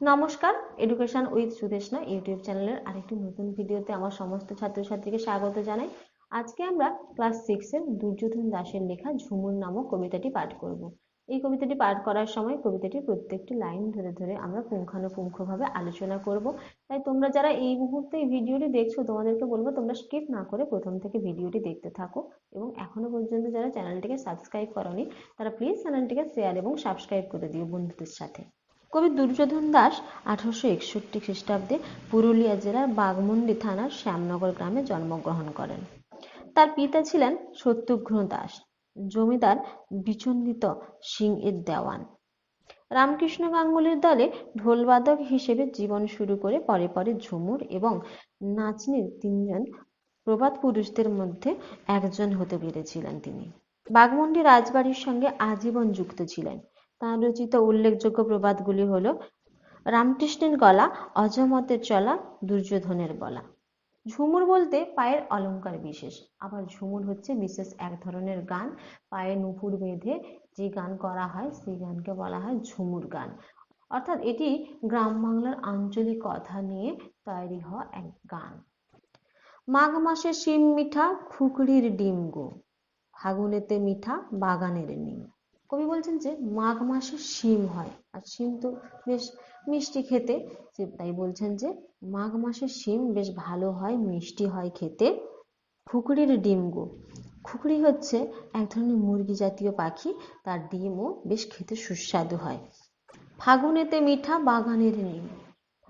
নমস্কার education with Sudeshna YouTube চ্যানেলের আরেকটি নতুন ভিডিওতে আমার সমস্ত ছাত্রছাত্রীকে স্বাগত জানাই। আজকে আমরা ক্লাস সিক্সের দুর্যোধন দাসের লেখা ঝুমুর নামক কবিতাটি পাঠ করব। এই কবিতাটি পাঠ করার সময় কবিতাটির প্রত্যেকটি লাইন ধরে ধরে আমরা পুঙ্খানুপুঙ্খভাবে আলোচনা করব। তাই তোমরা যারা এই মুহূর্তে এই ভিডিওটি দেখছ, তোমাদেরকে বলব তোমরা স্কিপ না করে প্রথম থেকে ভিডিওটি দেখতে থাকো এবং এখনও পর্যন্ত যারা চ্যানেলটিকে সাবস্ক্রাইব করনি, তারা প্লিজ চ্যানেলটিকে শেয়ার এবং সাবস্ক্রাইব করে দিও বন্ধুদের সাথে। কবি দুর্যোধন দাস আঠারোশো একষট্টি খ্রিস্টাব্দে পুরুলিয়া জেলার বাগমুন্ডি থানার শ্যামনগর গ্রামে জন্মগ্রহণ করেন। তার পিতা ছিলেন সত্যঘ্ন দাস, জমিদার বিচন্দিত সিং এর দেওয়ান। রামকৃষ্ণ গাঙ্গুলির দলে ঢোলবাদক হিসেবে জীবন শুরু করে পরে পরে ঝুমুর এবং নাচনির তিনজন প্রবাদ পুরুষদের মধ্যে একজন হতে পেরেছিলেন তিনি। বাগমুন্ডি রাজবাড়ির সঙ্গে আজীবন যুক্ত ছিলেন। তাঁর রচিত উল্লেখযোগ্য প্রবাদগুলি হল, রামকৃষ্ণের গলা অজমতের চলা, দুর্যোধনের বলা। ঝুমুর বলতে পায়ের অলঙ্কার বিশেষ। আবার ঝুমুর হচ্ছে বিশেষ এক ধরনের গান। পায়ে নুপুর বেঁধে যে গান করা হয়, সেই গানকে বলা হয় ঝুমুর গান। অর্থাৎ এটি গ্রাম বাংলার আঞ্চলিক কথা নিয়ে তৈরি হওয়া এক গান। মাঘ মাসে শিম মিঠা, খুকড়ির ডিম গো। ফাগুনেতে মিঠা, বাগানের নিম। কবি বলছেন যে মাঘ মাসে শিম হয়। আর শিম তো বেশ মিষ্টি খেতে। তাই বলছেন যে মাঘ মাসে শিম বেশ ভালো হয়, মিষ্টি হয় খেতে। খুকুরির ডিম গো খুকুরি হচ্ছে এক ধরনের মুরগি জাতীয় পাখি। তার ডিমও বেশ খেতে সুস্বাদু হয়। ফাগুনেতে মিঠা, বাগানের নিম।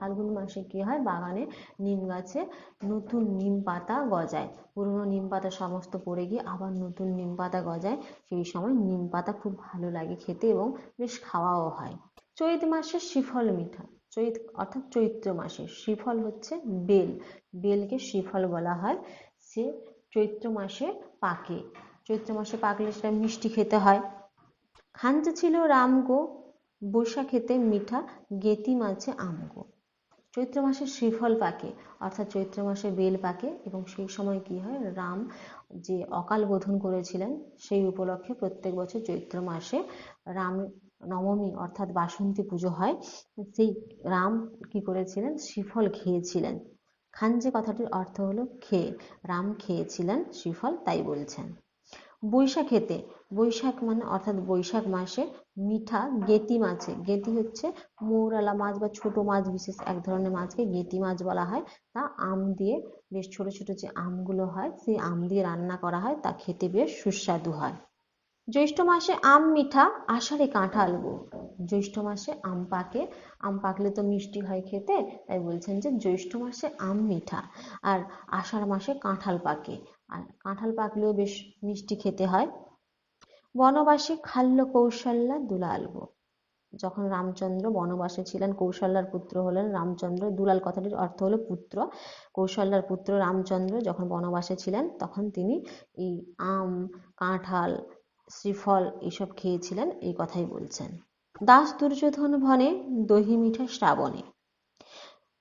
ফাল্গুন মাসে কি হয়? বাগানে নিম গাছে নতুন নিম পাতা গজায়। পুরনো নিম পাতা সমস্ত পড়ে গিয়ে আবার নতুন নিম পাতা গজায়। সেই সময় নিম পাতা খুব ভালো লাগে খেতে এবং বেশ খাওয়াও হয়। চৈত মাসে শ্রীফল মিঠা। চৈত, অর্থাৎ চৈত্র মাসে। শ্রীফল হচ্ছে বেল। বেলকে শ্রীফল বলা হয়। সে চৈত্র মাসে পাকে। চৈত্র মাসে পাকলে সেটা মিষ্টি খেতে হয়। খাঞ্চে ছিল রামগো বৈশাখেতে মিঠা গেতি মাছে আমগো চৈত্র মাসে শ্রীফল পাকে, অর্থাৎ চৈত্র মাসে বেল পাকে এবং সেই সময় কি হয়? রাম যে অকাল বোধন করেছিলেন, সেই উপলক্ষে প্রত্যেক বছর চৈত্র মাসে রাম নবমী অর্থাৎ বাসন্তী পুজো হয়। সেই রাম কি করেছিলেন? শ্রীফল খেয়েছিলেন। খান যে কথাটির অর্থ হলো খেয়ে, রাম খেয়েছিলেন, শ্রীফল তাই বলছেন। বৈশাখেতে বৈশাখ মানে অর্থাৎ বৈশাখ মাসে মিঠা গেতি মাছে। গেতি হচ্ছে মৌরালা মাছ বা ছোট মাছ, বিশেষ এক ধরনের মাছকে গেতি মাছ বলা হয়। তা আম দিয়ে বেশ ছোট ছোট যে আমগুলো হয়, সেই আম দিয়ে রান্না করা হয়। তা খেতে বেশ সুস্বাদু হয়। জ্যৈষ্ঠ মাসে আম মিঠা, আষাঢ়ে কাঁঠাল গো। জ্যৈষ্ঠ মাসে আম পাকে। আম পাকলে তো মিষ্টি হয় খেতে, তাই বলছেন যে জ্যৈষ্ঠ মাসে আম মিঠা আর আষাঢ় মাসে কাঁঠাল পাকে। আর কাঁঠাল পাকলেও বেশ মিষ্টি খেতে হয়। বনবাসী খাল্য কৌশল্যা দুলাল গো যখন রামচন্দ্র বনবাসে ছিলেন, কৌশল্যার পুত্র হলেন রামচন্দ্র। দুলাল কথাটির অর্থ হলো পুত্র। কৌশল্যার পুত্র রামচন্দ্র যখন বনবাসে ছিলেন, তখন তিনি এই আম, কাঁঠাল, শ্রীফল এসব খেয়েছিলেন, এই কথাই বলছেন। দাস দুর্যোধন ভনে দহি মিঠা শ্রাবণে।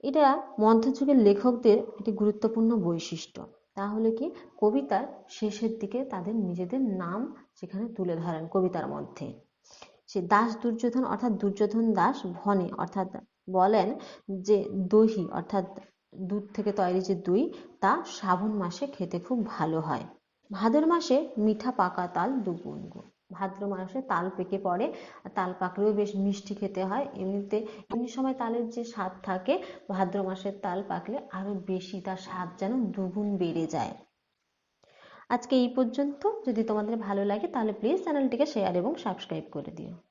এটা মধ্যযুগের লেখকদের একটি গুরুত্বপূর্ণ বৈশিষ্ট্য। তাহলে কি কবিতার শেষের দিকে তাদের নিজেদের নাম সেখানে তুলে ধরেন কবিতার মধ্যে। সে দাস দুর্যোধন অর্থাৎ দুর্যোধন দাস ভনে অর্থাৎ বলেন যে দহি অর্থাৎ দুধ থেকে তৈরি যে দই তা শ্রাবণ মাসে খেতে খুব ভালো হয়। ভাদর মাসে মিঠা পাকা তাল দুগুণ ভাদ্র মাসে তাল পেকে পড়ে তাল পাকলেও বেশ মিষ্টি খেতে হয়। এমনিতে, এমনি সময় তালের যে স্বাদ থাকে, ভাদ্র মাসের তাল পাকলে আরও বেশি তার স্বাদ যেন দুগুণ বেড়ে যায়। আজকে এই পর্যন্ত। যদি তোমাদের ভালো লাগে তাহলে প্লিজ চ্যানেলটিকে শেয়ার এবং সাবস্ক্রাইব করে দিও।